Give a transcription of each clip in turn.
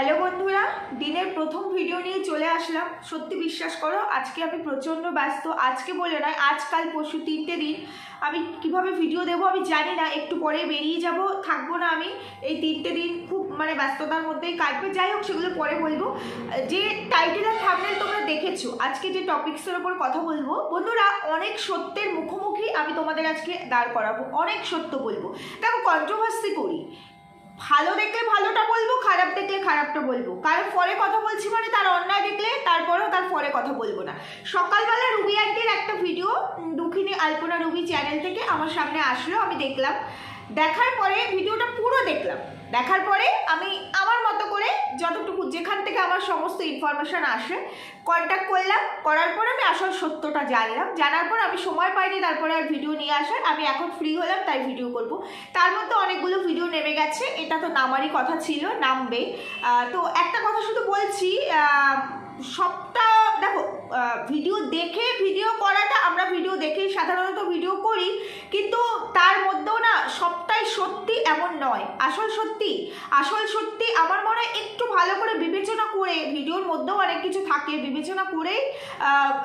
Hello বন্ধুরা, দিনের প্রথম ভিডিও নিয়ে চলে আসলাম। সত্যি বিশ্বাস করো, আজকে আমি প্রচণ্ড ব্যস্ত। আজকে বলে নয় আজকাল পরশু তিনটে দিন। আমি কীভাবে ভিডিও দেবো আমি জানি না, একটু পরে বেরিয়ে যাব, থাকব না আমি। এই তিনটে দিন খুব মানে ব্যস্ততার মধ্যেই কাটবে। যাই হোক, সেগুলো পরে বলব। যে টাইটেল আর থামনেল তোমরা দেখেছ, আজকে যে টপিক্সের ওপর কথা বলব, বন্ধুরা, অনেক সত্যের মুখোমুখি আমি তোমাদের আজকে দাঁড় করাবো, অনেক সত্য বলব। দেখো কন্ট্রোভার্সি করি। ভালো দেখলে ভালোটা বলব, খারাপ দেখলে খারাপটা বলব। কারণ পরে কথা বলছি মানে তার অন্যায় দেখলে তারপরেও তার পরে কথা বলব না। সকালবেলা রুবি আন্টির একটা ভিডিও দুঃখিনী আলপনা রুবি চ্যানেল থেকে আমার সামনে আসলো, আমি দেখলাম। দেখার পরে ভিডিওটা পুরো দেখলাম। দেখার পরে আমি আমার মতো করে যতটুকু যেখান থেকে আমার সমস্ত ইনফরমেশান আসে কন্ট্যাক্ট করলাম, করার পর আমি আসল সত্যটা জানলাম। জানার পর আমি সময় পাইনি, তারপরে আর ভিডিও নিয়ে আসার। আমি এখন ফ্রি হলাম, তাই ভিডিও করব। তার মধ্যে অনেকগুলো ভিডিও নেমে গেছে। এটা তো নামারই কথা ছিল নামবে তো একটা কথা শুধু বলছি সবটা, দেখো ভিডিও দেখে ভিডিও করাটা, আমরা ভিডিও দেখেই সাধারণত ভিডিও করি, কিন্তু তার মধ্যেও না সবটাই সত্যি এমন নয়। আসল সত্যি আসল সত্যি আমার মনে হয় একটু ভালো করে বিবেচনা করে ভিডিওর মধ্যেও অনেক কিছু থাকে, বিবেচনা করে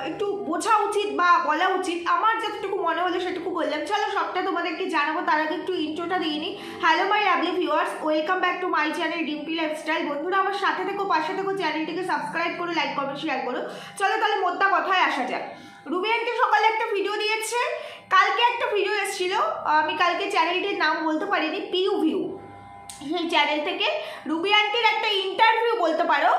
একটু বোঝা উচিত বা বলা উচিত। আমার যতটুকু মনে হলো সেটুকু বললাম। চলো সবটা তোমাদেরকে জানাব, তার আগে একটু ইন্ট্রোটা দিয়ে নিই। Hello my lovely viewers welcome back to my channel Dimpi lifestyle বন্ধুরা, আমার সাথে থেকো, পাশে থেকো চ্যানেলটিকে সাবস্ক্রাইব করে লাইক কমেন্ট শেয়ার করো। চলো তাহলে মোদ্দা কথায় আসা যাক। রুবি আন্টি সকালে একটা ভিডিও দিয়েছে। কালকে একটা ভিডিও এসেছিল। আমি কালকে চ্যানেলটির নাম বলতে পারিনি পিউ ভিউ সেই চ্যানেল থেকে রুবি আন্টির একটা ইন্টারভিউ বলতে পারো।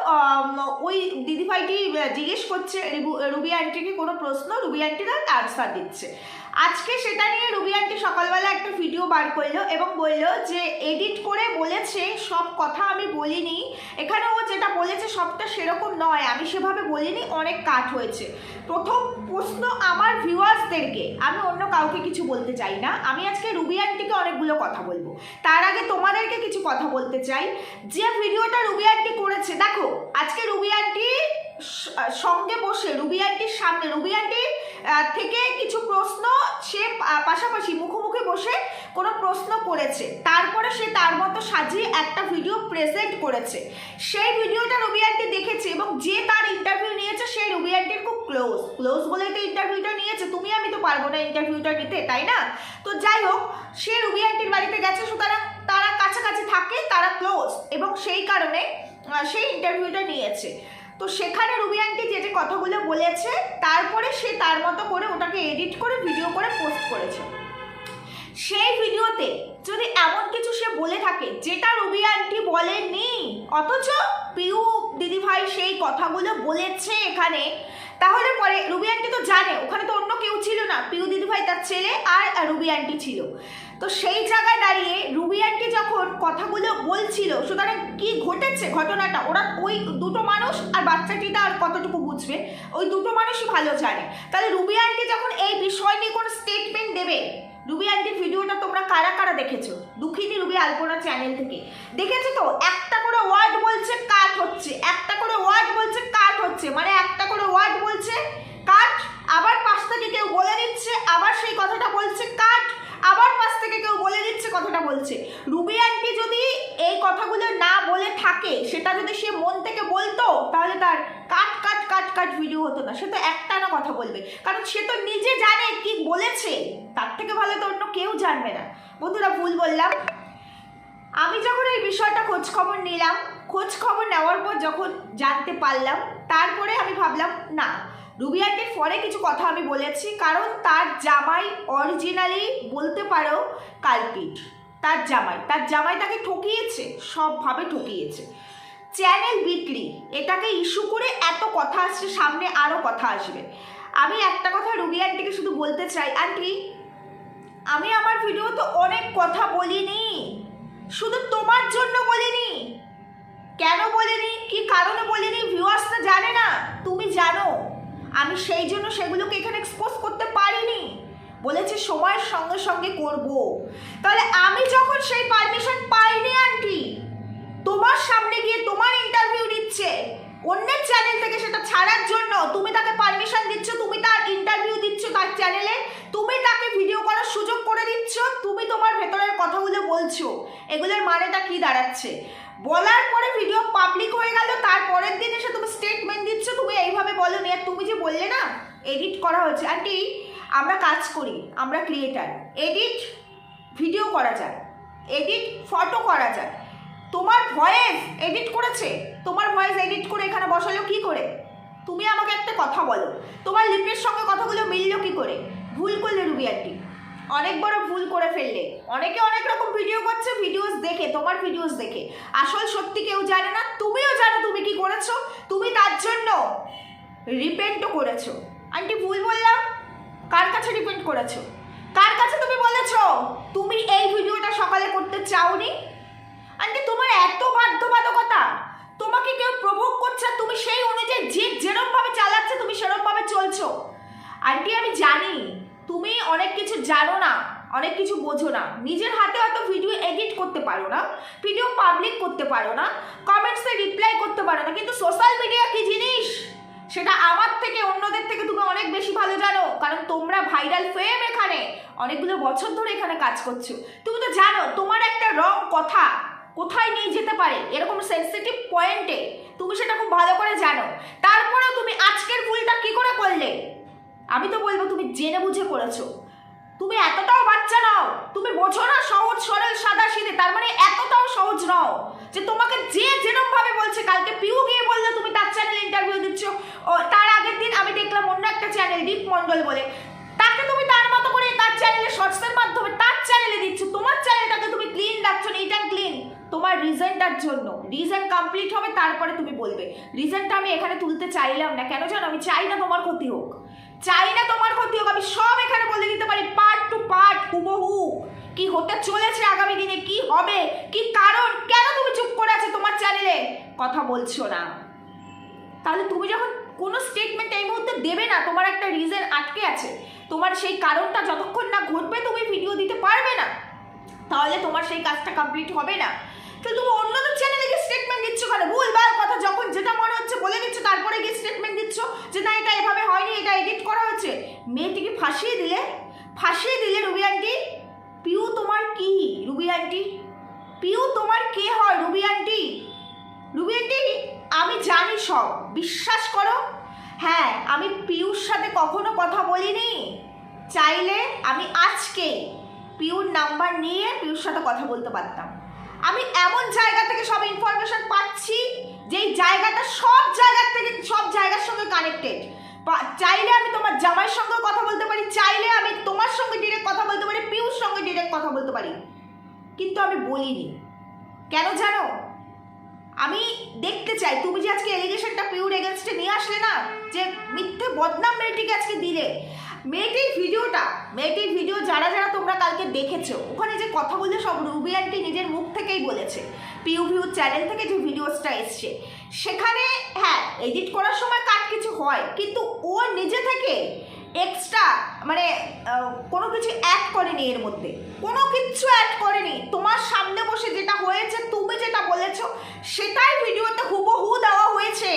ওই দিদিভাইটি জিজ্ঞেস করছে, রিবু- আন্টিকে কোনো প্রশ্ন? রুবি আন্টি তার আনসার দিচ্ছে। আজকে সেটা নিয়ে রুবি আন্টি সকালবেলা একটা ভিডিও বার করল এবং বলল যে এডিট করে বলেছে, সব কথা আমি বলিনি। এখানে ও যেটা বলেছে সবটা সেরকম নয়। আমি সেভাবে বলিনি, অনেক কাট হয়েছে। প্রথম প্রশ্ন আমার ভিউয়ার্সদেরকে আমি অন্য কাউকে কিছু বলতে চাই না। আমি আজকে রুবি আন্টিকে অনেকগুলো কথা বলব। তার আগে তোমাদেরকে কিছু কথা বলতে চাই। যে ভিডিওটা রুবি আন্টি করেছে, দেখো, আজকে রুবি আন্টি সঙ্গে বসে, রুবি আন্টির সামনে, রুবি আন্টির থেকে কিছু প্রশ্ন সে পাশাপাশি মুখোমুখি বসে কোনো প্রশ্ন করেছে। তারপরে সে তার মতো সাজিয়ে একটা ভিডিও প্রেজেন্ট করেছে। সেই ভিডিওটা রবি আন্টি দেখেছে এবং যে তার ইন্টারভিউ নিয়েছে, সেই রবি আন্টির খুব ক্লোজ ক্লোজ বলেই তো ইন্টারভিউটা নিয়েছে। তুমি আমি তো পারব না ইন্টারভিউটা নিতে, তাই না? তো যাই হোক, সে রবি আন্টির বাড়িতে গেছে, সুতরাং তারা কাছাকাছি থাকে, তারা ক্লোজ এবং সেই কারণে সেই ইন্টারভিউটা নিয়েছে। তো সেখানে রুবি আন্টি যে যে কথাগুলো বলেছে, তারপরে সে তার মতো করে ওটাকে এডিট করে ভিডিও করে পোস্ট করেছে। সেই ভিডিওতে যদি এমন কিছু সে বলে থাকে, যেটা রুবি আন্টি বলেনি, অথচ পিউ দিদিভাই সেই কথাগুলো বলেছে এখানে, তাহলে পরে রুবি আন্টি তো জানে, ওখানে তো অন্য কেউ ছিল না। পিউ দিদিভাই তার ছেলে আর রুবি আন্টি ছিল। তো সেই জায়গায় দাঁড়িয়ে রুবি আন্টি যখন কথাগুলো বলছিল, সুতরাং কি ঘটেছে ঘটনাটা? ওরা ওই দুটো মানুষ আর বাচ্চাটিটা আর কতটুকু বুঝবে? ওই দুটো মানুষই ভালো জানে। তাহলে রুবি আন্টি যখন এই বিষয় নিয়ে কোনো স্টেটমেন্ট দেবে, রুবি আন্টির ভিডিওটা তোমরা কারা কারা দেখেছ? দুঃখিনী রুবি আলপনা চ্যানেল থেকে। দেখেছ তো? একটা করে ওয়ার্ড বলছে কাট হচ্ছে। একটা করে ওয়ার্ড বলছে কাট হচ্ছে। মানে একটা করে ওয়ার্ড বলছে কাট আবার পাশ কেউ বলে দিচ্ছে, আবার সেই কথাটা বলছে কাট আবার পাশ থেকে কেউ বলে দিচ্ছে কথাটা বলছে, রুবি আন্টি যদি এই কথাগুলো না বলে থাকে, সেটা যদি সে মন থেকে বলতো, তাহলে তার কাট কাট কাট কাট ভিডিও হতো না। সে তো একটানা কথা বলবে। কারণ সে তো নিজে জানে কি বলেছে, তার থেকে ভালো তো অন্য কেউ জানবে না। বন্ধুরা, ভুল বললাম। আমি যখন এই বিষয়টা খোঁজ খবর নিলাম খোঁজ খবর নেওয়ার পর যখন জানতে পারলাম, তারপরে আমি ভাবলাম, না, রুবি আন্টির পরে কিছু কথা আমি বলেছি, কারণ তার জামাই অরিজিনালি বলতে পারো কালপিট। তার জামাই তার জামাই তাকে ঠকিয়েছে, সবভাবে ঠকিয়েছে। চ্যানেল বিক্রি, এটাকে ইস্যু করে এত কথা আসছে, সামনে আরও কথা আসবে। আমি একটা কথা রুবি আন্টিকে শুধু বলতে চাই আন্টি আমি আমার ভিডিও তো অনেক কথা বলিনি। শুধু তোমার জন্য বলিনি। কেন বলিনি? কি কারণে বলিনি? ভিউয়ার্স তো জানে না। তুমি জানো। আমি সেই জন্য সেগুলোকে এখানে এক্সপোজ করতে পারিনি। বলেছে সময়ের সঙ্গে সঙ্গে করব। তাহলে আমি যখন সেই পারমিশন পাইনি আন্টি তোমার সামনে গিয়ে তোমার ইন্টারভিউ দিচ্ছে অন্যের চ্যানেল থেকে সেটা ছাড়ার জন্য তুমি তাকে পারমিশন দিচ্ছ, তুমি তার ইন্টারভিউ দিচ্ছ তার চ্যানেলে তুমি তাকে ভিডিও করার সুযোগ করে দিচ্ছ, তুমি তোমার ভেতরের কথাগুলো বলছো। এগুলোর মানেটা কি দাঁড়াচ্ছে? বলার পরে ভিডিও পাবলিক হয়ে গেল, তার পরের দিন এসে তুমি স্টেটমেন্ট দিচ্ছ, তুমি এইভাবে বলো আর তুমি যে বললে না এডিট করা হচ্ছে আন্টি আমরা কাজ করি, আমরা ক্রিয়েটার এডিট ভিডিও করা যায় এডিট ফটো করা যায়। তোমার ভয়েস এডিট করেছে, তোমার ভয়েস এডিট করে এখানে বসালো কি করে? তুমি আমাকে একটা কথা বলো, তোমার লিপের সঙ্গে কথাগুলো মিললো কি করে? ভুল করলে রুবি আন্টি। অনেক বড় ভুল করে ফেললে। অনেকে অনেক রকম ভিডিও করছে ভিডিওস দেখে, তোমার ভিডিওস দেখে। আসল সত্যি কেউ জানে না, তুমিও জানো তুমি কি করেছ, তুমি তার জন্য রিপেন্টও করেছ। আন্টি ভুল বললাম? কার কাছে ডিপেন্ড করেছ? কার কাছে তুমি বলেছ, তুমি এই ভিডিওটা সকালে করতে চাওনি? আন্টি, তোমার এত বাধ্যবাধকতা। তোমাকে কেউ প্রভোগ করছে, তুমি সেই অনুযায়ী যে যেরকম ভাবে চালাচ্ছে, তুমি সেরকম ভাবে চলছো। আন্টি, আমি জানি, তুমি অনেক কিছু জানো না, অনেক কিছু বোঝো না। নিজের হাতে হয়তো ভিডিও এডিট করতে পারো না ভিডিও পাবলিক করতে পারো না কমেন্টসে রিপ্লাই করতে পারো না, কিন্তু সোশ্যাল মিডিয়া কি জিনিস? সেটা আমার থেকে, অন্যদের থেকে তুমি অনেক বেশি ভালো জানো। কারণ তোমরা ভাইরাল ফেম এখানে, অনেকগুলো বছর ধরে এখানে কাজ করছ। তুমি তো জানো, তোমার একটা রং কথা কোথায় নিয়ে যেতে পারে? এরকম সেন্সিটিভ পয়েন্টে তুমি সেটা খুব ভালো করে জানো। তারপরেও তুমি আজকের ভুলটা কি করে করলে? আমি তো বলব, তুমি জেনে বুঝে করেছ। তুমি এতটাও বাচ্চা নাও, তুমি বোঝো না সহজ, সরল, সাদা, সিধে। তার মানে এতটাও সহজ নাও যে তোমাকে যে যেরকম ভাবে বলছে, কালকে পিউ গিয়ে বললে তুমি তার চ্যানেলে ইন্টারভিউ দিচ্ছ ও তার আগের দিন আমি দেখলাম অন্য একটা চ্যানেল দীপ মন্ডল বলে। তাকে তুমি তার মতো করে তার চ্যানেলে শর্টসের মাধ্যমে তার চ্যানেলে দিচ্ছ, তোমার চ্যানেলটাকে তুমি ক্লিন রাখছো নিট অ্যান্ড ক্লিন তোমার রিজনটার জন্য। রিজন কমপ্লিট হবে, তারপরে তুমি বলবে। রিজনটা আমি এখানে তুলতে চাইলাম না। কেন জানো? আমি চাই না তোমার ক্ষতি হোক। চাই না তোমার ক্ষতি হোক, আমি সব এখানে বলে দিতে পারি পার্ট টু পার্ট হুবহু। কি হতে চলেছে আগামী দিনে? কি হবে? কি কারণ? কেন তুমি চুপ করে আছো তোমার চ্যানেলে কথা বলছো না। তাহলে তুমি যখন কোনো স্টেটমেন্ট এই মুহূর্তে দেবে না, তোমার একটা রিজন আটকে আছে। তোমার সেই কারণটা যতক্ষণ না ঘটবে, তুমি ভিডিও দিতে পারবে না। তাহলে তোমার সেই কাজটা কমপ্লিট হবে না। তো তুমি অন্যদের চ্যানেলে গিয়ে স্টেটমেন্ট দিচ্ছ কেন? ভুলবার কথা, যখন যেটা মনে হচ্ছে বলে দিচ্ছ, তারপরে গিয়ে স্টেটমেন্ট দিচ্ছ যে, না, এটা এভাবে হয়নি, এটা এডিট করা হচ্ছে। মেয়েটিকে ফাঁসিয়ে দিলে ফাঁসিয়ে দিলে রুবি আন্টি পিউ, তোমার কি, রুবি আন্টি পিউ, তোমার কে হয়, রুবি আন্টি রুবি আন্টি আমি জানি সব। বিশ্বাস করো? হ্যাঁ আমি পিউর সাথে কখনো কথা বলিনি। চাইলে আমি আজকে পিউর নাম্বার নিয়ে পিউর সাথে কথা বলতে পারতাম। আমি এমন জায়গা থেকে সব ইনফরমেশন পাচ্ছি, যেই জায়গাটা সব জায়গার থেকে, সব জায়গার সঙ্গে কানেক্টেড চাইলে আমি তোমার জামাইয়ের সঙ্গে কথা বলতে পারি, চাইলে আমি তোমার সঙ্গে ডিরেক্ট কথা বলতে পারি, পিউর সঙ্গে ডিরেক্ট কথা বলতে পারি। কিন্তু আমি বলিনি। কেন জানো? দেখতে চাই। তুমি যে আজকে এলিগেশনটা পিউর এগেনস্টে নিয়ে আসলে না, যে মিথ্যে বদনাম মেয়েটিকে আজকে দিলে। মেয়েটির ভিডিওটা, মেয়েটির ভিডিও যারা যারা তোমরা কালকে দেখেছ, ওখানে যে কথা বললে সব রুবি আন্টি নিজের মুখ থেকেই বলেছে। পিউ ভিউ চ্যানেল থেকে যে ভিডিওসটা এসছে। সেখানে হ্যাঁ এডিট করার সময় কাট কিছু হয়, কিন্তু ও নিজে থেকে এক্সট্রা মানে কোনো কিছু অ্যাড করেনি এর মধ্যে। কোনো কিছু অ্যাড করেনি। তোমার সামনে বসে যেটা হয়েছে, তুমি যেটা বলেছ, সেটাই ভিডিওতে হুবহু দেওয়া হয়েছে।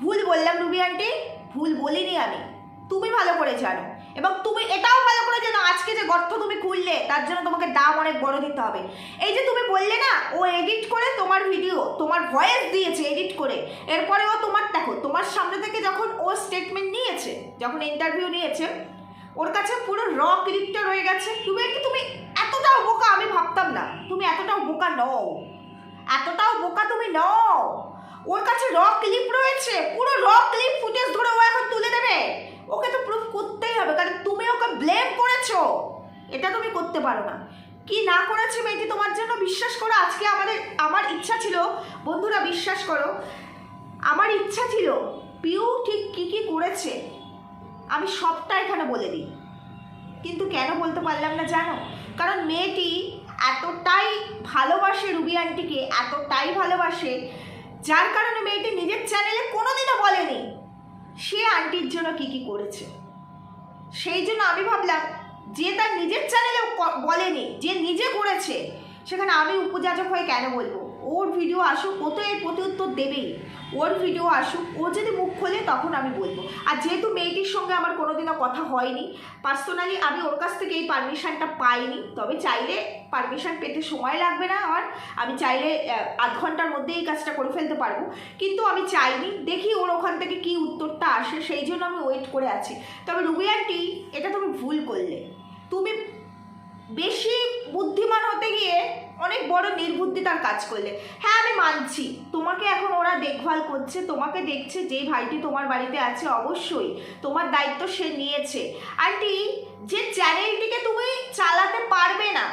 ভুল বললাম রুবি আন্টি ভুল বলিনি আমি। তুমি ভালো করে জানো। এবং তুমি এটাও ভালো করে জানো, আজকে যে গর্ত তুমি খুললে, তার জন্য তোমাকে দাম অনেক বড় দিতে হবে। এই যে তুমি বললে না, ও এডিট করে তোমার ভিডিও তোমার ভয়েস দিয়েছে এডিট করে। এরপরে ও তোমার, দেখো, তোমার সামনে থেকে যখন ও স্টেটমেন্ট নিয়েছে, যখন ইন্টারভিউ নিয়েছে, ওর কাছে পুরো র ক্লিপটা রয়ে গেছে। তুমি কি, তুমি এতটাও বোকা আমি ভাবতাম না। তুমি এতটাও বোকা নও। এতটাও বোকা তুমি নও। ওর কাছে র ক্লিপ রয়েছে, পুরো র ক্লিপ ফুটেজ ধরে ও এখন তুলে দেবে। ওকে তো প্রুফ করতেই হবে, কারণ তুমি ওকে ব্লেম করেছ। এটা তুমি করতে পারো না। কি না করেছে মেয়েটি তোমার জন্য? বিশ্বাস করো, আজকে আমাদের, আমার ইচ্ছা ছিল, বন্ধুরা বিশ্বাস করো, আমার ইচ্ছা ছিল, পিউ ঠিক কি কি করেছে, আমি সবটা এখানে বলে দিই। কিন্তু কেন বলতে পারলাম না জানো? কারণ মেয়েটি এতটাই ভালোবাসে রুবি আন্টিকে, এতটাই ভালোবাসে, যার কারণে মেয়েটি নিজের চ্যানেলে কোনোদিনও বলেনি। সে আন্টির জন্য কি কি করেছে? সেই জন্য আমি ভাবলাম, যে তার নিজের চ্যানেলে বলেনি, যে নিজে করেছে, সেখানে আমি উপযাচক হয়ে কেন বলব? ওর ভিডিও আসুক, ও তো এর প্রতি উত্তর দেবেই। ওর ভিডিও আসুক, ও যদি মুখ খোলে তখন আমি বলব। আর যেহেতু মেয়েটির সঙ্গে আমার কোনোদিনও কথা হয়নি পার্সোনালি আমি ওর কাছ থেকে এই পারমিশনটা পাইনি, তবে চাইলে পারমিশন পেতে সময় লাগবে না আমার। আমি চাইলে আধ ঘণ্টার মধ্যে এই কাজটা করে ফেলতে পারব। কিন্তু আমি চাইনি, দেখি ওর ওখান থেকে কি উত্তরটা আসে, সেই জন্য আমি ওয়েট করে আছি। তবে রুবি আন্টি, এটা তুমি ভুল করলে। তুমি বেশি হতে গিয়ে অনেক বড় নির্বুদ্ধিতার কাজ করলে। হ্যাঁ আমি মানছি। তোমাকে এখন ওরা দেখভাল করছে, তোমাকে দেখছে যে ভাইটি তোমার বাড়িতে আছে অবশ্যই। তোমার দায়িত্ব সে নিয়েছে। আন্টি, যে চ্যানেলটিকে তুমি চালাতে পারবে না,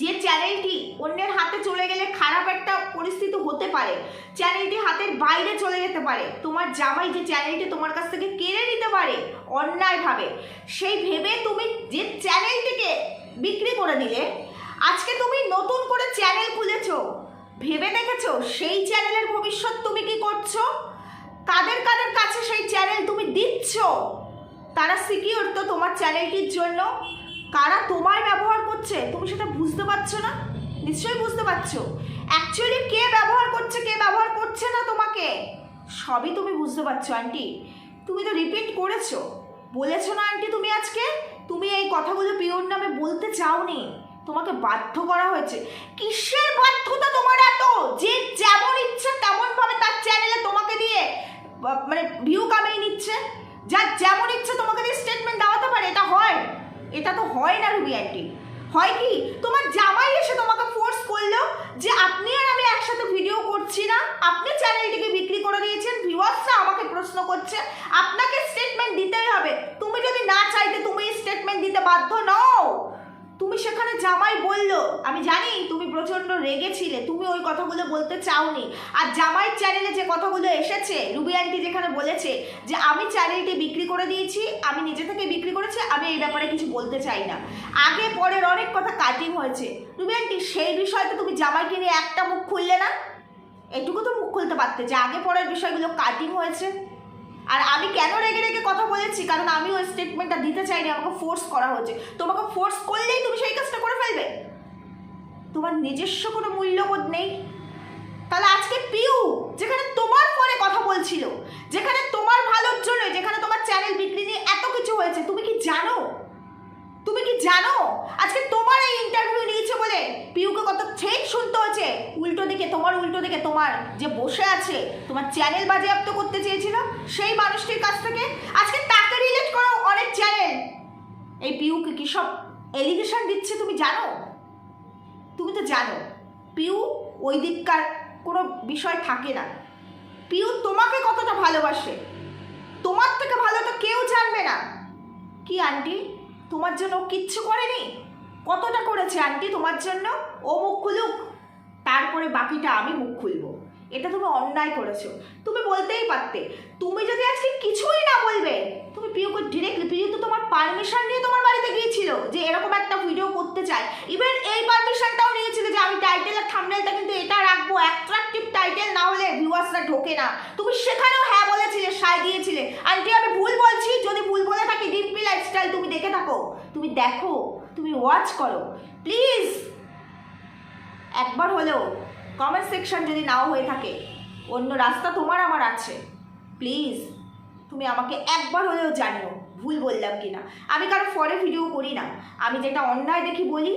যে চ্যানেলটি অন্যের হাতে চলে গেলে খারাপ একটা পরিস্থিতি হতে পারে, চ্যানেলটি হাতের বাইরে চলে যেতে পারে, তোমার জামাই যে চ্যানেলটি তোমার কাছ থেকে কেড়ে নিতে পারে অন্যায়ভাবে, সেই ভেবে তুমি যে চ্যানেলটিকে বিক্রি করে দিলে আজকে তুমি নতুন করে চ্যানেল খুলেছ। ভেবে দেখেছ সেই চ্যানেলের ভবিষ্যৎ তুমি কি করছ? কাদের কাদের কাছে সেই চ্যানেল তুমি দিচ্ছ? তারা সিকিউর তো তোমার চ্যানেলটির জন্য। কারা তোমায় ব্যবহার করছে তুমি সেটা বুঝতে পারছ না? নিশ্চয়ই বুঝতে পারছ। অ্যাকচুয়ালি কে ব্যবহার করছে, কে ব্যবহার করছে না তোমাকে? সবই তুমি বুঝতে পারছ, আন্টি। তুমি তো রিপিট করেছ। বলেছ না, আন্টি, তুমি আজকে? তুমি এই কথাগুলো পিওর নামে বলতে চাওনি। তোমাকে বাধ্য করা হয়েছে। কিসের বাধ্যতা তোমার এত? যে যেমন ইচ্ছে তেমন ভাবে তার চ্যানেলে তোমাকে দিয়ে মানে ভিউ কামিয়ে নিচ্ছে। যার যেমন ইচ্ছে তোমাকে দিয়ে স্টেটমেন্ট দেওয়াতে পারে, এটা হয়। এটা তো হয় না, রুবি আন্টি হয় কি? তোমার জামাই এসে তোমাকে ফোর্স করল যে আপনি আর আমি একসাথে ভিডিও করছি না। আপনি চ্যানেলটিকে বিক্রি করে দিয়েছেন ভিউয়ার্সরা আমাকে প্রশ্ন করছে, আপনাকে স্টেটমেন্ট দিতেই হবে। তুমি যদি না চাইতে তুমি স্টেটমেন্ট দিতে বাধ্য তুমি সেখানে জামাই বলল, আমি জানি তুমি প্রচণ্ড রেগেছিলে, তুমি ওই কথাগুলো বলতে চাওনি। আর জামাইয়ের চ্যানেলে যে কথাগুলো এসেছে, রুবি আন্টি যেখানে বলেছে যে, আমি চ্যানেলটি বিক্রি করে দিয়েছি, আমি নিজে থেকে বিক্রি করেছি, আমি এই ব্যাপারে কিছু বলতে চাই না। আগে পরের অনেক কথা কাটিং হয়েছে। রুবি আন্টি সেই বিষয়তে তুমি জামাইকে নিয়ে একটা মুখ খুললে না? এটুকু তো মুখ খুলতে পারতে যে, আগে পরের বিষয়গুলো কাটিং হয়েছে। আর আমি কেন রেগে রেগে কথা বলেছি? কারণ আমি ওই স্টেটমেন্টটা দিতে চাইনি, আমাকে ফোর্স করা হয়েছে। তোমাকে ফোর্স করলেই তুমি সেই কাজটা করে ফেলবে। তোমার নিজস্ব কোনো মূল্যবোধ নেই। তাহলে আজকে পিউ, যেখানে তোমার ফোনে কথা বলছিল, যেখানে তোমার ভালোর জন্য যেখানে তোমার চ্যানেল বিক্রি নিয়ে এত কিছু হয়েছে জানো? আজকে তোমার এই ইন্টারভিউ নিয়েছে বলে পিউকে কত ঠেক শুনতে হয়েছে। উল্টো দিকে তোমার, উল্টো দিকে তোমার। যে বসে আছে, তোমার চ্যানেল বাজেয়াপ্ত করতে চেয়েছিল সেই মানুষটির কাছ থেকে। আজকে তাকে রিলেট করো, অনেক চ্যানেল এই পিউকে কি সব এলিগেশন দিচ্ছে তুমি জানো? তুমি তো জানো, পিউ ওই দিককার কোনো বিষয় থাকে না। পিউ তোমাকে কতটা ভালোবাসে? তোমার থেকে ভালো তো কেউ জানবে না। কি আন্টি? তোমার জন্য কিচ্ছু করেনি? কতটা করেছে আন্টি তোমার জন্য? ও মুখ খুলুক। তারপরে বাকিটা আমি মুখ খুলবো। এটা তুমি অন্যায় করেছ। তুমি বলতেই পারতে। তুমি যদি আজকে কিছুই না বলবে, তুমি পিউকে ডিরেক্টলি পিউ তো তোমার পারমিশন নিয়ে তোমার বাড়িতে গিয়েছিল যে এরকম একটা ভিডিও করতে চাই ইভেন এই পারমিশনটাও নিয়েছিল যে আমি টাইটেল আর থাম্বনেলটা কিন্তু এটা রাখব অ্যাট্রাকটিভ টাইটেল না হলে ভিউয়ার্সরা ঢোকে না। তুমি সেখানেও হ্যাঁ বলেছিলে সায় দিয়েছিলে। আন্টি আমি ভুল বলছি? যদি ভুল বলে থাকি, ডিম্পি লাইফস্টাইল তুমি দেখে থাকো। তুমি দেখো, তুমি ওয়াচ করো। প্লিজ একবার হলেও কমেন্ট সেকশন যদি নাও হয়ে থাকে, অন্য রাস্তা তোমার আমার আছে। প্লিজ তুমি আমাকে একবার হলেও জানিও, ভুল বললাম কি না আমি কারও ফরে ভিডিও করি না। আমি যেটা অন্যায় দেখি বলি,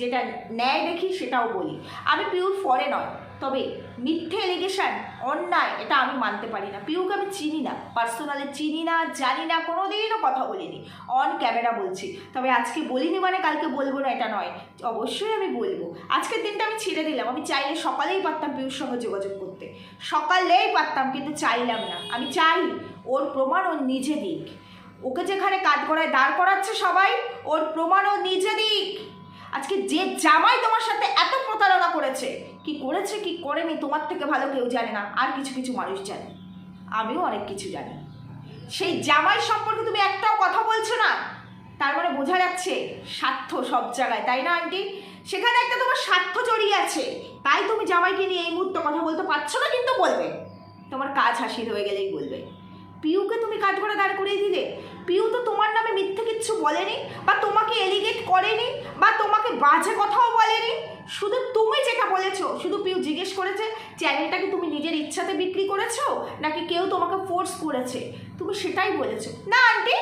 যেটা ন্যায় দেখি সেটাও বলি। আমি পিউর ফরে নয়। তবে মিথ্যে এলিগেশন অন্যায়, এটা আমি মানতে পারি না। পিউকে আমি চিনি না পার্সোনালি চিনি না, জানি না কোনো দিনও কথা বলিনি। অন ক্যামেরা বলছি। তবে আজকে বলিনি মানে কালকে বলব না, এটা নয়। অবশ্যই আমি বলব। আজকের দিনটা আমি ছেড়ে দিলাম। আমি চাইলে সকালেই পারতাম পিউর সঙ্গে যোগাযোগ করতে। সকালেই পারতাম, কিন্তু চাইলাম না। আমি চাই ওর প্রমাণ ওর নিজে দিক। ওকে যেখানে কাজ করায় দাঁড় করাচ্ছে সবাই, ওর প্রমাণ ও নিজে দিক। আজকে যে জামাই তোমার সাথে এত প্রতারণা করেছে, কি করেছে, কি করেনি, তোমার থেকে ভালো কেউ জানে না, আর কিছু কিছু মানুষ জানে। আমিও অনেক কিছু জানি। সেই জামাই সম্পর্কে তুমি একটাও কথা বলছো না, তার মানে বোঝা যাচ্ছে স্বার্থ সব জায়গায়, তাই না আন্টি? সেখানে একটা তোমার স্বার্থ জড়িয়ে আছে, তাই তুমি জামাইকে নিয়ে এই মুহূর্তে কথা বলতে পারছ না, কিন্তু বলবে। তোমার কাজ হাসির হয়ে গেলেই বলবে। পিউকে তুমি কাজ করে দাঁড় করিয়ে দিলে? পিউ তো তোমার নামে মিথ্যে কিচ্ছু বলেনি, বা তোমাকে এলিগেট করেনি, বা তোমাকে বাজে কথাও বলেনি। শুধু তুমি যেটা বলেছ, শুধু পিউ জিজ্ঞেস করেছে চ্যানেলটাকে তুমি নিজের ইচ্ছাতে বিক্রি করেছ, নাকি কেউ তোমাকে ফোর্স করেছে? তুমি সেটাই বলেছ। না আন্টি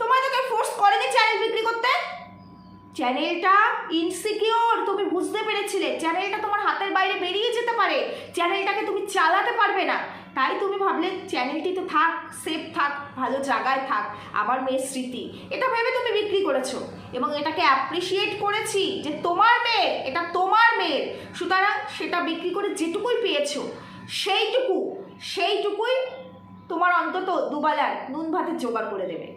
তোমার তো কেউ ফোর্স করেনি চ্যানেল বিক্রি করতে? চ্যানেলটা ইনসিকিওর তুমি বুঝতে পেরেছিলে। চ্যানেলটা তোমার হাতের বাইরে বেরিয়ে যেতে পারে। চ্যানেলটাকে তুমি চালাতে পারবে না। তাই তুমি ভাবলে চ্যানেলটি তো থাক সেফ থাক, ভালো জায়গায় থাক আমার মেয়ের স্মৃতি। এটা ভেবে তুমি বিক্রি করেছ। এবং এটাকে অ্যাপ্রিসিয়েট করেছি যে তোমার মেয়ের, এটা তোমার মেয়ের। সুতরাং সেটা বিক্রি করে যেটুকুই পেয়েছ, সেইটুকু, সেইটুকুই তোমার অন্তত দুবেলার নুন ভাতের জোগাড় করে দেবে।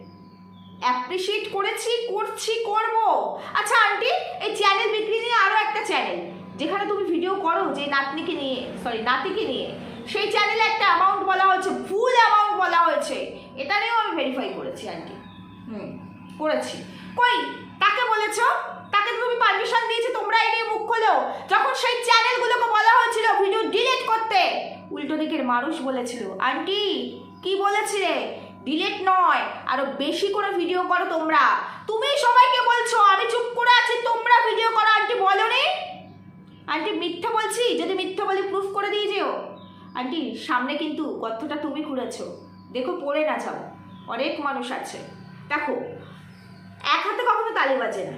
অ্যাপ্রিসিয়েট করেছি, করছি, করব। আচ্ছা আন্টি এই চ্যানেল বিক্রি নিয়ে আরও একটা চ্যানেল যেখানে তুমি ভিডিও করো যে নাতনিকে নিয়ে সরি নাতিকে নিয়ে। সেই চ্যানেলে একটা অ্যামাউন্ট বলা হয়েছে ফুল অ্যামাউন্ট বলা হয়েছে। এটা নিয়েও আমি ভেরিফাই করেছি আন্টি হুম, করেছি। কই? তাকে বলেছ? তাকে তুমি পারমিশন দিয়েছি? তোমরা এই নিয়ে মুখ খোলো। যখন সেই চ্যানেলগুলোকে বলা হয়েছিল ভিডিও ডিলিট করতে, উল্টো দিকের মানুষ বলেছিল আন্টি কি বলেছিলে ডিলেট নয়, আরও বেশি করে ভিডিও করো তোমরা। তুমি সবাইকে বলছো, আমি চুপ করে আছি, তোমরা ভিডিও করো আন্টি বলো নি আন্টি মিথ্যা বলছি? যদি মিথ্যা বলি প্রুফ আন্টি, সামনে কিন্তু গর্তটা তুমি খুঁড়েছো। দেখো, পড়ে না যাও। অনেক মানুষ আছে। দেখো, এক হাতে কখনো তালি বাজে না।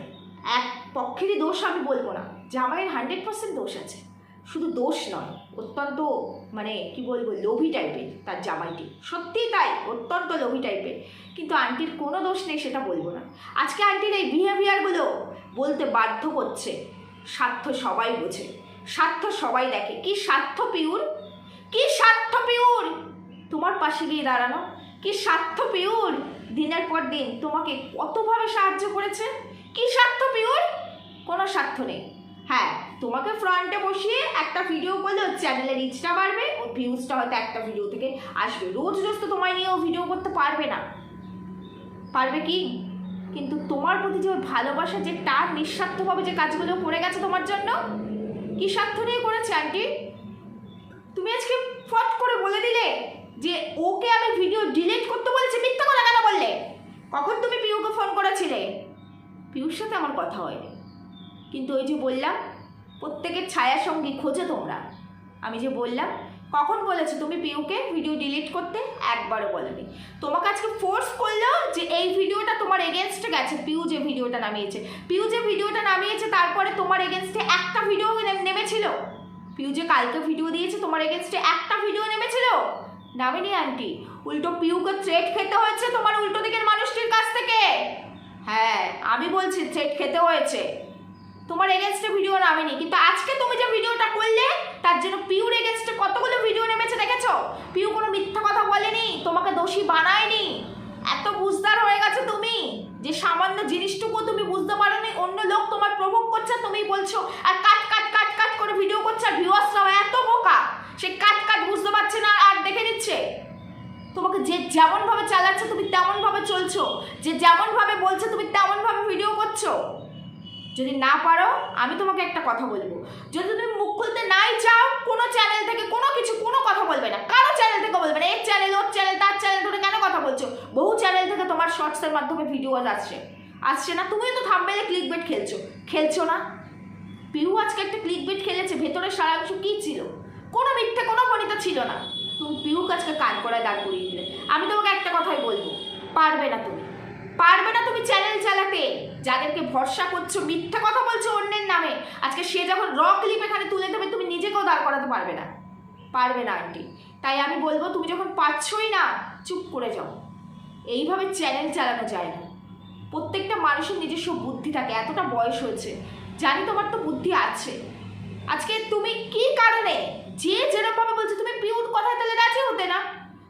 এক পক্ষেরই দোষ আমি বলব না। জামাইয়ের হান্ড্রেড পার্সেন্ট দোষ আছে। শুধু দোষ নয়, অত্যন্ত মানে কি বলব, লোভী টাইপের তার জামাইটি। সত্যিই তাই, অত্যন্ত লোভী টাইপের। কিন্তু আন্টির কোনো দোষ নেই, সেটা বলব না। আজকে আন্টির এই বিহেভিয়ারগুলো বলতে বাধ্য করছে। স্বার্থ সবাই বোঝে। স্বার্থ সবাই দেখে। কি স্বার্থ পিউর কি স্বার্থ পিউর? তোমার পাশে গিয়ে দাঁড়ানো, কি স্বার্থ পিউর? দিনের পর দিন তোমাকে কতভাবে সাহায্য করেছে? কি স্বার্থ পিউর? কোনো স্বার্থ নেই। হ্যাঁ তোমাকে ফ্রন্টে বসিয়ে একটা ভিডিও করলে ওর চ্যানেলের রিচটা বাড়বে, ওর ভিউজটা হয়তো একটা ভিডিও থেকে আসবে। রোজ রোজ তো তোমায় নিয়ে ও ভিডিও করতে পারবে না। পারবে কি? কিন্তু তোমার প্রতি যে ওর ভালোবাসা, যে টান নিঃস্বার্থভাবে যে কাজগুলো করে গেছে তোমার জন্য, কি স্বার্থ নিয়ে করেছে আন্টি তুমি আজকে ফট করে বলে দিলে যে ওকে আমি ভিডিও ডিলিট করতে বলেছি, মিথ্যা কথা কেন বললে? কখন তুমি পিউকে ফোন করেছিলে? পিউর সাথে আমার কথা হয়নি। কিন্তু ওই যে বললাম, প্রত্যেকের ছায়া সঙ্গী খোঁজে তোমরা। আমি যে বললাম, কখন বলেছ তুমি পিউকে ভিডিও ডিলিট করতে? একবারও বলেনি। তোমাকে আজকে ফোর্স করল যে এই ভিডিওটা তোমার এগেনস্টে গেছে, পিউ যে ভিডিওটা নামিয়েছে। পিউ যে ভিডিওটা নামিয়েছে, তারপরে তোমার এগেনস্টে একটা ভিডিও নেমেছিল। পিউ যে কালকে ভিডিও দিয়েছে, তোমার এগেনস্টে একটা ভিডিও নেমেছিল? নামেনি আন্টি উল্টো পিউকে থ্রেট খেতে হয়েছে তোমার উল্টো দিকের মানুষটির কাছ থেকে। হ্যাঁ আমি বলছি থ্রেট খেতে হয়েছে। তোমার এগেনস্টে ভিডিও নামেনি, কিন্তু আজকে তুমি যে ভিডিওটা করলে, তার জন্য পিউর এগেনস্টে কতগুলো ভিডিও নেমেছে দেখেছ? পিউ কোনো মিথ্যা কথা বলেনি, তোমাকে দোষী বানায়নি। এত বুঝদার হয়ে গেছে তুমি, যে সামান্য জিনিসটুকু তুমি বুঝতে পারোনি, অন্য লোক তোমার প্রভোগ করছে তুমি বলছো, আর কাট কাট করে ভিডিও করছে আর ভিউয়ার্সরাও এত বোকা। সে কাট কাট বুঝতে পারছে না আর দেখে নিচ্ছে। তোমাকে যে যেমনভাবে চালাচ্ছে তুমি তেমনভাবে চলছো। যে যেমনভাবে বলছে তুমি তেমনভাবে ভিডিও করছ। যদি না পারো, আমি তোমাকে একটা কথা বলব। যদি তুমি মুখ খুলতে নাই চাও, কোনো চ্যানেল থেকে কোনো কিছু, কোনো কথা বলবে না। কারও চ্যানেল থেকে বলবে না। এর চ্যানেল ওর চ্যানেল তার চ্যানেল ধরে কেন কথা বলছো? বহু চ্যানেল থেকে তোমার শর্টসের মাধ্যমে ভিডিও আসছে। আসছে না, তুমিও তো থাম্বেলে ক্লিক বেট খেলছো। খেলছো না? পিহু আজকে একটা ক্লিক বেট খেলেছে, ভেতরে সারা সারাংশ কী ছিল? কোনো মিথ্যে, কোনো গণিত ছিল না। তুমি পিহুকে আজকে কান করায় দাঁড় করিয়ে দিলে। আমি তোমাকে একটা কথাই বলব, পারবে না তুমি। পারবে না তুমি চ্যানেল চালাতে। যাদেরকে ভরসা করছ, মিথ্যা কথা বলছো অন্যের নামে, আজকে সে যখন র ক্লিপ এখানে তুলে দেবে, তুমি নিজেকেও দাঁড় করাতে পারবে না। পারবে না আন্টি। তাই আমি বলব, তুমি যখন পারছোই না, চুপ করে যাও। এইভাবে চ্যানেল চালানো যায় না। প্রত্যেকটা মানুষের নিজস্ব বুদ্ধি থাকে, এতটা বয়স হয়েছে। জানি তোমার তো বুদ্ধি আছে। আজকে তুমি কি কারণে যে যেরকম যেরকমভাবে বলছে তুমি পিউর কথায় তাহলে রাজি হতে না?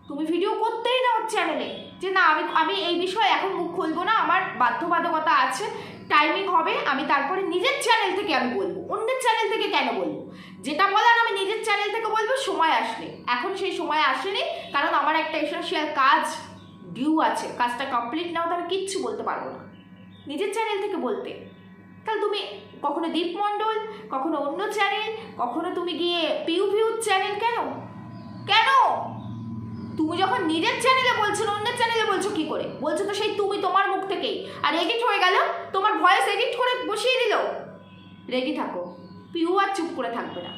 তুমি ভিডিও করতেই না ওর চ্যানেলে যে না, আমি আমি এই বিষয়ে এখন মুখ খুলবো না, আমার বাধ্যবাধকতা আছে। টাইমিং হবে, আমি তারপরে নিজের চ্যানেল থেকে আমি বলব। অন্যের চ্যানেল থেকে কেন বলব? যেটা বলার আমি নিজের চ্যানেল থেকে বলব, সময় আসলে। এখন সেই সময় আসেনি, কারণ আমার একটা এসেন্সিয়াল কাজ ডিউ আছে। কাজটা কমপ্লিট নাও, তাহলে কিচ্ছু বলতে পারব না। নিজের চ্যানেল থেকে বলতে। তাহলে তুমি কখনো দীপ মণ্ডল কখনো অন্য চ্যানেল কখনো তুমি গিয়ে পিউ ভিউ চ্যানেল কেন? কেন? তুমি যখন নিজের চ্যানেলে বলছো না অন্যের চ্যানেলে বলছো কি করে? বলছো তো সেই তুমি তোমার মুখ থেকেই। আর এডিট হয়ে গেল, তোমার ভয়েস এডিট করে বসিয়ে দিল। রেডি থাকো। পিউ আর চুপ করে থাকবে না।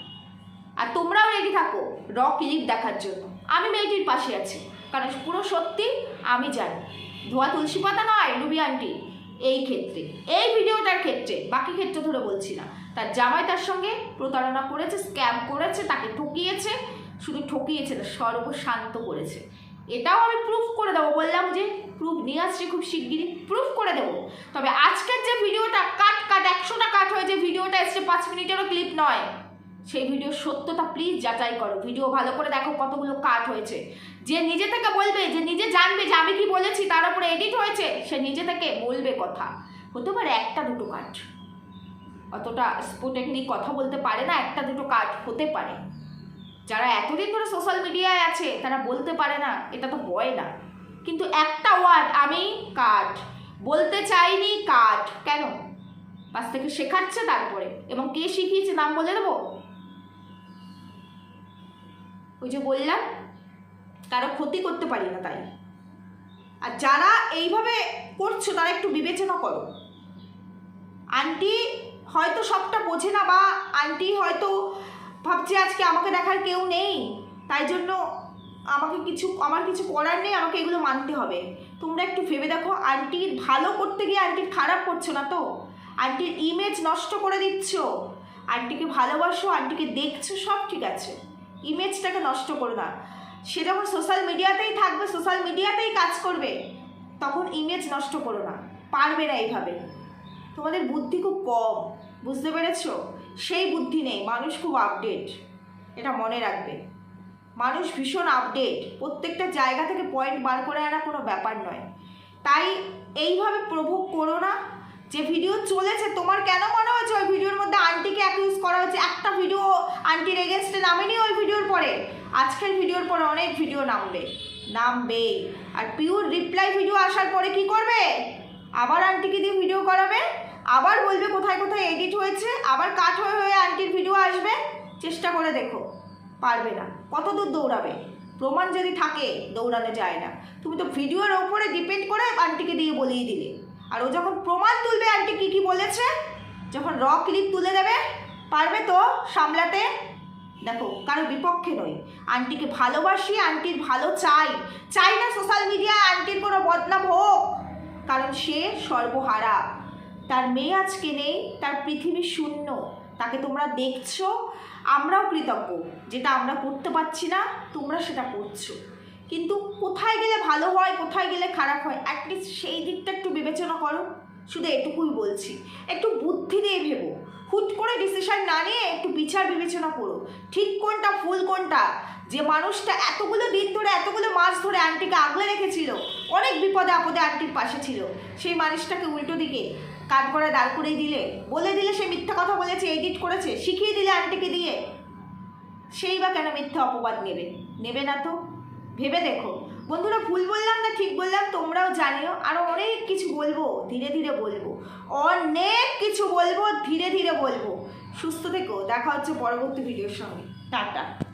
আর তোমরাও রেডি থাকো র ক্লিপ দেখার জন্য। আমি মেয়েটির পাশে আছি। কারণ পুরো সত্যি আমি জানি। ধোয়া তুলসী পাতা নয় রুবি আন্টি। এই ক্ষেত্রে, এই ভিডিওটার ক্ষেত্রে, বাকি ক্ষেত্রে ধরে বলছি না। তার জামাই তার সঙ্গে প্রতারণা করেছে স্ক্যাম করেছে, তাকে ঠকিয়েছে, শুধু ঠকিয়েছে না সর্বশান্ত করেছে। এটাও আমি প্রুফ করে দেবো, বললাম যে প্রুফ নিয়ে আসছি খুব শিগগিরই প্রুফ করে দেবো। তবে আজকের যে ভিডিওটা কাট কাট একশোটা কাট হয়ে যে ভিডিওটা এসছে পাঁচ মিনিটেরও ক্লিপ নয়। সেই ভিডিওর সত্যতা প্লিজ যাচাই করো। ভিডিও ভালো করে দেখো কতগুলো কাট হয়েছে। যে নিজে থেকে বলবে, যে নিজে জানবে যে আমি কি বলেছি, তার উপরে এডিট হয়েছে, সে নিজে থেকে বলবে কথা। হতে পারে একটা দুটো কাট অতটা স্পোটেকনিক কথা বলতে পারে না, একটা দুটো কাট হতে পারে। যারা এতদিন ধরে সোশ্যাল মিডিয়ায় আছে, তারা বলতে পারে না, এটা তো হয় না। কিন্তু একটা ওয়ার্ড আমি কাট বলতে চাইনি কাট কেন? পাশ থেকে শেখাচ্ছে তারপরে। এবং কে শিখিয়েছে নাম বলে দেবো? ওই যে বললাম কারও ক্ষতি করতে পারি না তাই। আর যারা এইভাবে করছ, তারা একটু বিবেচনা করো। আন্টি হয়তো সবটা বোঝে না বা আন্টি হয়তো ভাবছে আজকে আমাকে দেখার কেউ নেই, তাই জন্য আমাকে কিছু, আমার কিছু করার নেই, আমাকে এগুলো মানতে হবে। তোমরা একটু ভেবে দেখো আন্টির ভালো করতে গিয়ে আন্টির খারাপ করছ না তো? আন্টির ইমেজ নষ্ট করে দিচ্ছ। আন্টিকে ভালোবাসো, আন্টিকে দেখছ, সব ঠিক আছে। ইমেজটাকে নষ্ট করো না। সে যখন সোশ্যাল মিডিয়াতেই থাকবে সোশ্যাল মিডিয়াতেই কাজ করবে। তখন ইমেজ নষ্ট করো না, পারবে না এইভাবে। তোমাদের বুদ্ধি খুব কম, বুঝতে পেরেছ? সেই বুদ্ধি নেই, মানুষ খুব আপডেট এটা মনে রাখবে। মানুষ ভীষণ আপডেট প্রত্যেকটা জায়গা থেকে পয়েন্ট বার করে আনা কোনো ব্যাপার নয়। তাই এইভাবে প্রভোগ করো না যে ভিডিও চলেছে, তোমার কেন মনে হয়েছে ওই ভিডিওর মধ্যে আন্টিকে অ্যাকিউজ করা হয়েছে একটা ভিডিও আন্টির এগেনস্টে নামেনি ওই ভিডিওর পরে? আজকের ভিডিওর পরে অনেক ভিডিও নামবে। নামবে। আর পিওর রিপ্লাই ভিডিও আসার পরে কি করবে? আবার আন্টিকে দিয়ে ভিডিও করাবে? আবার বলবে কোথায় কোথায় এডিট হয়েছে? আবার কাট হয়ে হয়ে আন্টির ভিডিও আসবে? চেষ্টা করে দেখো। পারবে না। কত দূর দৌড়াবে? প্রমাণ যদি থাকে, দৌড়ানো যায় না। তুমি তো ভিডিওর ওপরে ডিপেন্ড করে আন্টিকে দিয়ে বলিয়ে দিলে। আর ও যখন প্রমাণ তুলবে আন্টি কী কী বলেছে? যখন র ক্লিপ তুলে দেবে, পারবে তো সামলাতে? দেখো কারও বিপক্ষে নই আন্টিকে ভালোবাসি আন্টির ভালো চাই। চাই না সোশ্যাল মিডিয়ায় আন্টির কোনো বদনাম হোক। কারণ সে সর্বহারা। তার মেয়ে আজকে নেই, তার পৃথিবী শূন্য। তাকে তোমরা দেখছ, আমরাও কৃতজ্ঞ। যেটা আমরা করতে পারছি না, তোমরা সেটা করছ। কিন্তু কোথায় গেলে ভালো হয়, কোথায় গেলে খারাপ হয় অ্যাটলিস্ট সেই দিকটা একটু বিবেচনা করো। শুধু এটুকুই বলছি। একটু বুদ্ধি দিয়ে ভেবো। হুট করে ডিসিশন না নিয়ে একটু বিচার বিবেচনা করো। ঠিক কোনটা ভুল কোনটা? যে মানুষটা এতগুলো দিন ধরে, এতগুলো মাস ধরে আন্টিকে আগলে রেখেছিল, অনেক বিপদে আপদে আন্টির পাশে ছিল। সেই মানুষটাকে উল্টো দিকে কাজ করে দাঁড় করিয়ে দিলে, বলে দিলে সে মিথ্যা কথা বলেছে এডিট করেছে, শিখিয়ে দিলে আন্টিকে দিয়ে। সেই বা কেন মিথ্যা অপবাদ নেবে? নেবে না তো। ভেবে দেখো। বন্ধুরা, ভুল বললাম না, ঠিক বললাম, তোমরাও জানিও। আরও অনেক কিছু বলব, ধীরে ধীরে বলব। অনেক কিছু বলব, ধীরে ধীরে বলব। সুস্থ থেকো। দেখা হচ্ছে পরবর্তী ভিডিওর সঙ্গে। টাটা।